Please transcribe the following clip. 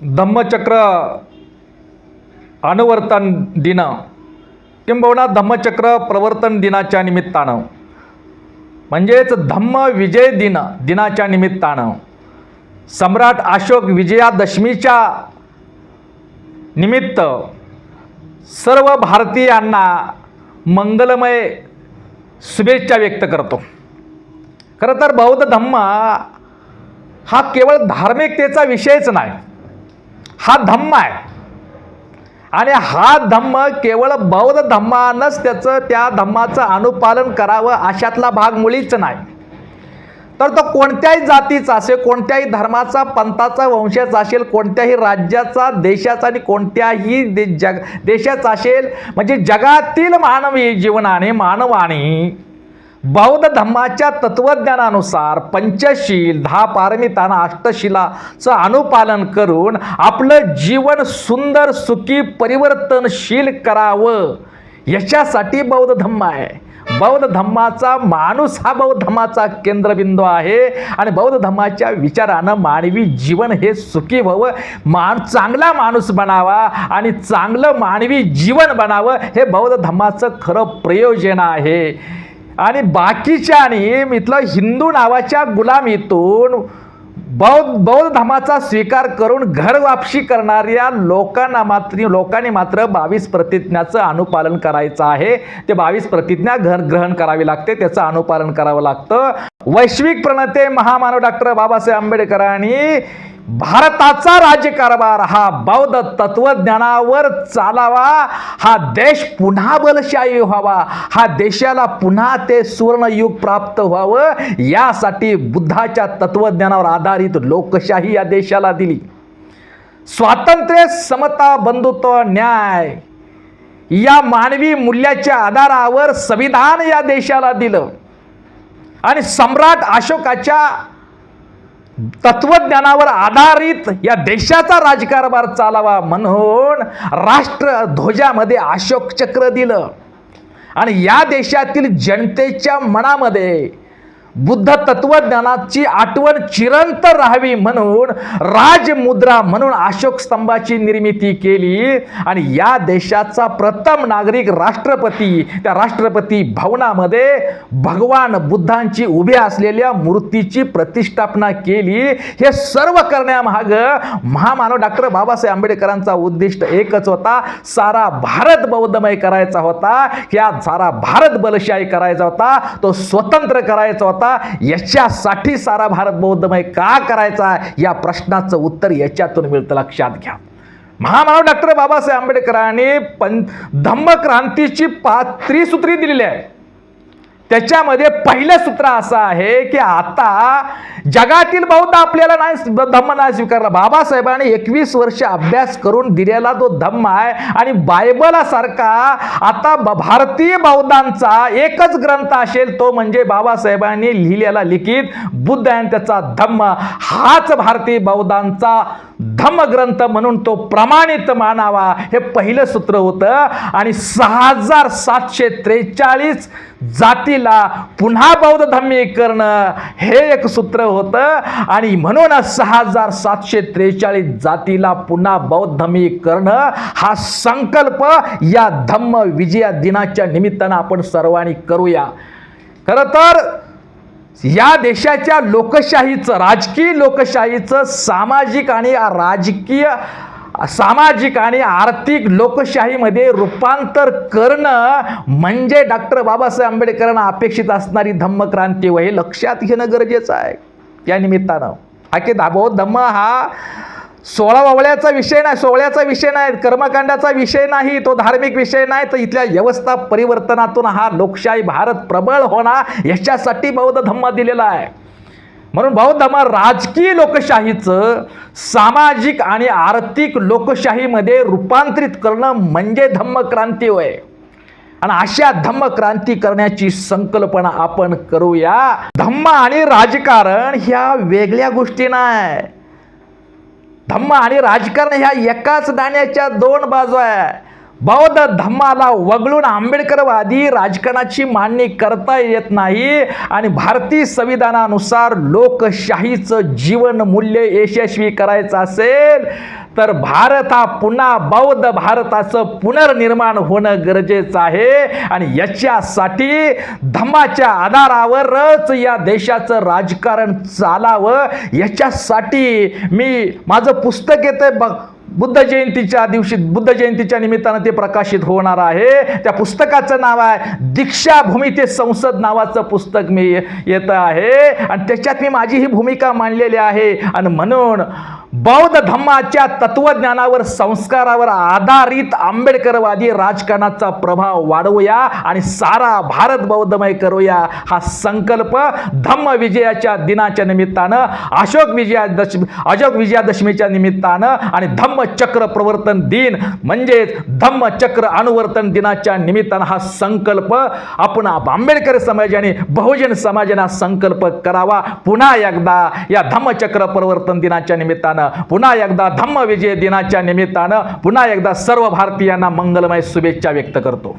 धम्मचक्र अनुवर्तन दिन किंबहुना धम्मचक्र प्रवर्तन दिनाच्या निमित्तानं म्हणजेच धम्म विजय दिन दिनाच्या निमित्तानं सम्राट अशोक विजयादशमीच्या निमित्त सर्व भारतीयांना मंगलमय शुभेच्छा व्यक्त करतो खरं तर बौद्ध धम्म हा केवळ धार्मिकतेचा विषयच नाही हा धम्म आहे. आणि हा धम्म केवळ बौद्ध धम्मानंच त्याचं त्या धम्माचं अनुपालन करावं अशातला भाग मुळीच नाही. तर तो कोणत्याही जातीचा असेल कोणत्याही धर्माचा पंथाचा वंशाचा असेल कोणत्याही राज्याचा देशाचा आणि कोणत्याही दे जग देशाचा असेल म्हणजे जगातील मानवी जीवनाने मानवाने बौद्ध धम्माच्या तत्वज्ञानानुसार पंचशील दहा पारमिताना अष्टशिलाचं अनुपालन करून आपलं जीवन सुंदर सुखी परिवर्तनशील करावं. याच्यासाठी बौद्ध धम्म आहे. बौद्ध धम्माचा माणूस हा बौद्ध धम्माचा केंद्रबिंदू आहे आणि बौद्ध धम्माच्या विचारानं मानवी जीवन हे सुखी व्हावं. मान चांगला माणूस बनावा आणि चांगलं मानवी जीवन बनावं हे बौद्ध धम्माचं खरं प्रयोजन आहे. आणि बाकीच्या आणि इथलं हिंदू नावाच्या गुलामीतून बौद्ध बौद्ध धर्माचा स्वीकार करून घर वापशी करणाऱ्या लोकांना मात्र लोकांनी मात्र बावीस प्रतिज्ञाचं अनुपालन करायचं आहे. ते बावीस प्रतिज्ञा घर ग्रहण करावी लागते त्याचं अनुपालन करावं लागतं. वैश्विक प्रणते महामानव डॉक्टर बाबासाहेब आंबेडकरांनी भारताचा राज्यकारभार हा बौद्ध तत्वज्ञानावर चालावा हा देश पुन्हा बलशाही व्हावा हा देशाला पुन्हा ते सुवर्णयुग प्राप्त व्हावं यासाठी बुद्धाच्या तत्वज्ञानावर आधारित लोकशाही या देशाला दिली. स्वातंत्र्य समता बंधुत्व न्याय या मानवी मूल्याच्या आधारावर संविधान या देशाला दिलं. आणि सम्राट अशोकाच्या तत्वज्ञानावर आधारित या देशाचा राजकारभार चालावा म्हणून राष्ट्रध्वजामध्ये अशोक चक्र दिलं. आणि या देशातील जनतेच्या मनामध्ये बुद्ध तत्वज्ञानाची आठवण चिरंतर राहावी म्हणून राजमुद्रा म्हणून अशोक स्तंभाची निर्मिती केली. आणि या देशाचा प्रथम नागरिक राष्ट्रपती त्या राष्ट्रपती भवनामध्ये भगवान बुद्धांची उभ्या असलेल्या मूर्तीची प्रतिष्ठापना केली. हे सर्व करण्यामाग महामानव डॉक्टर बाबासाहेब आंबेडकरांचा उद्दिष्ट एकच होता. सारा भारत बौद्धमय करायचा होता. या सारा भारत बलशाही करायचा होता. तो स्वतंत्र करायचा होता. याच्यासाठी सारा भारत बौद्धमय का करायचा? या प्रश्नाचं उत्तर याच्यातून मिळतं. लक्षात घ्या. महामानव डॉक्टर बाबासाहेब आंबेडकरांनी पण धम्मक्रांतीची पात्री सूत्री दिलेली आहे. त्याच्यामध्ये पहिलं सूत्र असं आहे की आता जगातील बौद्ध आपल्याला नाही धम्म नाही स्वीकारला. बाबासाहेबांनी एकवीस वर्ष अभ्यास करून दिलेला तो धम्म आहे. आणि बायबलासारखा आता ब- भारतीय बौद्धांचा एकच ग्रंथ असेल तो म्हणजे बाबासाहेबांनी लिहिलेला लिखित बुद्ध आणि त्याचा धम्म. हाच भारतीय बौद्धांचा धम्मग्रंथ म्हणून तो प्रमाणित मानावा हे पहिलं सूत्र होतं. आणि सहा हजार सातशे त्रेचाळीस जातीला पुन्हा बौद्ध धम्मीकरण हे एक सूत्र होतं. आणि म्हणूनच सहा हजार सातशे त्रेचाळीस जातीला पुन्हा बौद्ध धम्मीकरण हा संकल्प या धम्म विजया दिनाच्या निमित्तानं आपण सर्वांनी करूया. खरं तर या देशाच्या लोकशाहीचं राजकीय लोकशाहीचं सामाजिक आणि राजकीय सामाजिक आणि आर्थिक लोकशाहीमध्ये रूपांतर करणं म्हणजे डॉक्टर बाबासाहेब आंबेडकरांना अपेक्षित असणारी धम्मक्रांती व हे लक्षात घेणं गरजेचं आहे. या निमित्तानं. हा दाबो धम्म हा सोळा वावळ्याचा विषय नाही सोहळ्याचा विषय नाही कर्मकांडाचा विषय नाही तो धार्मिक विषय नाही तर इथल्या व्यवस्था परिवर्तनातून हा लोकशाही भारत प्रबळ होणार याच्यासाठी बौद्ध धम्म दिलेला आहे. म्हणून बौद्ध धम्म राजकीय लोकशाहीचं सामाजिक आणि आर्थिक लोकशाहीमध्ये रूपांतरित करणं म्हणजे धम्मक्रांती होय. आणि अशा धम्मक्रांती करण्याची संकल्पना आपण करूया. धम्म आणि राजकारण ह्या वेगळ्या गोष्टी नाही. धम्म आणि राजकारण ह्या एकाच नाण्याच्या दोन बाजू आहे. बौद्ध धम्माला वगळून आंबेडकरवादी राजकारणाची मांडणी करता येत नाही आणि भारतीय संविधानानुसार लोकशाहीचं जीवन मूल्य यशस्वी करायचं असेल तर भारत हा पुन्हा बौद्ध भारताचं पुनर्निर्माण होणं गरजेचं आहे. आणि याच्यासाठी धम्माच्या आधारावरच या देशाचं राजकारण चालावं. याच्यासाठी मी माझं पुस्तक येतं बघ. बुद्ध जयंतीच्या दिवशी बुद्ध जयंतीच्या निमित्तानं ते प्रकाशित होणार आहे. त्या पुस्तकाचं नाव आहे दीक्षाभूमी ते संसद नावाचं पुस्तक मी येतं आहे. आणि त्याच्यात मी माझी ही भूमिका मांडलेली आहे. आणि म्हणून बौद्ध धम्माच्या तत्वज्ञानावर संस्कारावर आधारित आंबेडकरवादी राजकारणाचा प्रभाव वाढवूया आणि सारा भारत बौद्धमय करूया. हा संकल्प धम्म विजयाच्या दिनाच्या निमित्तानं अशोक विजयादशमी अशोक विजयादशमीच्या निमित्तानं आणि धम्मचक्र प्रवर्तन दिन म्हणजेच धम्मचक्र अनुवर्तन दिनाच्या निमित्तानं हा संकल्प आपण आंबेडकर समाजाने बहुजन समाजाने हा संकल्प करावा. पुन्हा एकदा या धम्मचक्र प्रवर्तन दिनाच्या निमित्तानं पुन्हा एकदा धम्म विजय दिनाच्या निमित्तानं पुन्हा एकदा सर्व भारतीयांना मंगलमय शुभेच्छा व्यक्त करतो